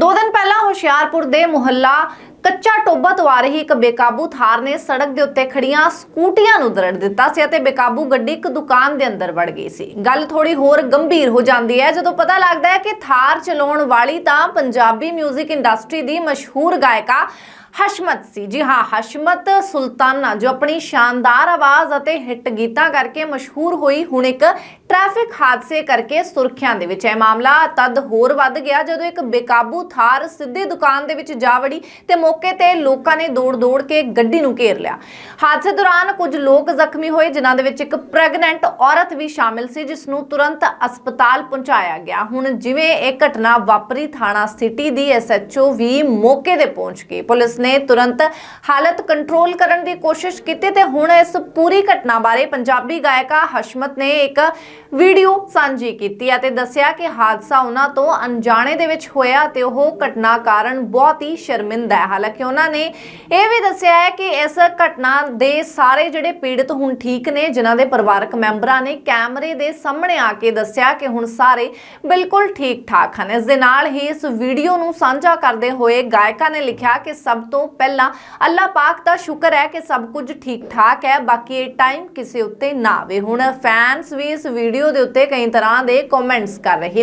ਦੋ ਦਿਨ ਪਹਿਲਾਂ ਹੁਸ਼ਿਆਰਪੁਰ ਦੇ ਮੁਹੱਲਾ ਕੱਚਾ ਟੋਬਾ ਤੋਂ ਆ ਰਹੀ ਇੱਕ ਬੇਕਾਬੂ ਥਾਰ ਨੇ ਸੜਕ ਦੇ ਉੱਤੇ ਖੜੀਆਂ ਸਕੂਟੀਆਂ ਨੂੰ ਦਰੜ ਦਿੱਤਾ ਸੀ ਅਤੇ ਬੇਕਾਬੂ ਗੱਡੀ ਇੱਕ ਦੁਕਾਨ ਦੇ ਅੰਦਰ ਵੜ ਗਈ ਸੀ। ਗੱਲ ਥੋੜੀ ਹੋਰ ਗੰਭੀਰ ਹੋ ਜਾਂਦੀ ਹੈ। ਜਦੋਂ ਪਤਾ ਲੱਗਦਾ ਹੈ ਕਿ ਥਾਰ ਚਲਾਉਣ ਵਾਲੀ ਤਾਂ ਪੰਜਾਬੀ 뮤직 ਇੰਡਸਟਰੀ ਦੀ ਮਸ਼ਹੂਰ ਗਾਇਕਾ ਹਸ਼ਮਤ ਸੀ। ਜੀ ਹਾਂ, ਹਸ਼ਮਤ ਸੁਲਤਾਨਾ, ਜੋ ਆਪਣੀ ਸ਼ਾਨਦਾਰ ਆਵਾਜ਼ ਅਤੇ ਹਿੱਟ ਗੀਤਾਂ ਕਰਕੇ ਮਸ਼ਹੂਰ ਹੋਈ, ਹੁਣ ਇੱਕ ਟ੍ਰੈਫਿਕ ਹਾਦਸੇ ਕਰਕੇ ਸੁਰਖੀਆਂ ਦੇ ਵਿੱਚ ਹੈ। ਮਾਮਲਾ ਤਦ ਹੋਰ ਵੱਧ ਗਿਆ ਜਦੋਂ ਇੱਕ ਬੇਕਾਬੂ ਥਾਰ ਸਿੱਧੇ ਦੁਕਾਨ ਦੇ ਵਿੱਚ ਜਾ ਵੜੀ ਤੇ ਮੌਕੇ ਤੇ ਲੋਕਾਂ ਨੇ ਦੌੜ-ਦੌੜ ਕੇ ਗੱਡੀ ਨੂੰ ਘੇਰ ਲਿਆ। ਹਾਦਸੇ ਦੌਰਾਨ ਕੁਝ ਲੋਕ ਜ਼ਖਮੀ ਹੋਏ, ਜਿਨ੍ਹਾਂ ਦੇ ਵਿੱਚ ਇੱਕ ਪ੍ਰੈਗਨੈਂਟ ਔਰਤ ਵੀ ਸ਼ਾਮਿਲ ਸੀ, ਜਿਸ ਨੂੰ ਤੁਰੰਤ ਹਸਪਤਾਲ ਪਹੁੰਚਾਇਆ ਗਿਆ। ਹੁਣ ਜਿਵੇਂ ਇਹ ਘਟਨਾ ਵਾਪਰੀ, ਥਾਣਾ ਸਿਟੀ ਦੀ ਐਸਐਚਓ ਵੀ ਮੌਕੇ ਤੇ ਪਹੁੰਚ ਗਈ। ਪੁਲਿਸ ਨੇ ਤੁਰੰਤ ਹਾਲਤ ਕੰਟਰੋਲ ਕਰਨ ਦੀ ਕੋਸ਼ਿਸ਼ ਕੀਤੀ ਤੇ ਹੁਣ ਇਸ ਪੂਰੀ ਘਟਨਾ ਬਾਰੇ ਪੰਜਾਬੀ ਗਾਇਕਾ ਹਸ਼ਮਤ ਨੇ ਇੱਕ ਵੀਡੀਓ ਸਾਂਝੀ ਕੀਤੀ ਅਤੇ ਦੱਸਿਆ ਕਿ ਹਾਦਸਾ ਉਹਨਾਂ ਤੋਂ ਅਣਜਾਣੇ ਦੇ ਵਿੱਚ ਹੋਇਆ ਤੇ ਉਹ ਘਟਨਾ ਕਾਰਨ ਬਹੁਤ ਹੀ ਸ਼ਰਮਿੰਦਾ ਹੈ। ਹਾਲਾਂਕਿ ਉਹਨਾਂ ਨੇ ਇਹ ਵੀ ਦੱਸਿਆ ਹੈ ਕਿ ਇਸ ਘਟਨਾ ਦੇ ਸਾਰੇ ਜਿਹੜੇ ਪੀੜਤ ਹੁਣ ਠੀਕ ਨੇ, ਜਿਨ੍ਹਾਂ ਦੇ ਪਰਿਵਾਰਕ ਮੈਂਬਰਾਂ ਨੇ ਕੈਮਰੇ ਦੇ ਸਾਹਮਣੇ ਆ ਕੇ ਦੱਸਿਆ ਕਿ ਹੁਣ ਸਾਰੇ ਬਿਲਕੁਲ ਠੀਕ ਠਾਕ ਹਨ। ਇਸ ਦੇ ਨਾਲ ਹੀ ਇਸ ਵੀਡੀਓ ਨੂੰ ਸਾਂਝਾ ਕਰਦੇ ਹੋਏ ਗਾਇਕਾ ਨੇ ਲਿਖਿਆ ਕਿ ਸਭ ਤੋਂ ਪਹਿਲਾਂ ਅੱਲਾਹ ਪਾਕ ਦਾ ਸ਼ੁਕਰ ਹੈ ਕਿ ਸਭ ਕੁਝ ਠੀਕ ਠਾਕ ਹੈ, ਬਾਕੀ ਇਹ ਟਾਈਮ ਕਿਸੇ ਉੱਤੇ ਨਾ ਆਵੇ। ਹੁਣ ਫੈਨਸ ਵੀ ਇਸ ਵੀਡੀਓ ਦੇ ਉੱਤੇ ਕਈ ਤਰ੍ਹਾਂ ਦੇ ਕਮੈਂਟਸ ਕਰ ਰਹੇ ਨੇ।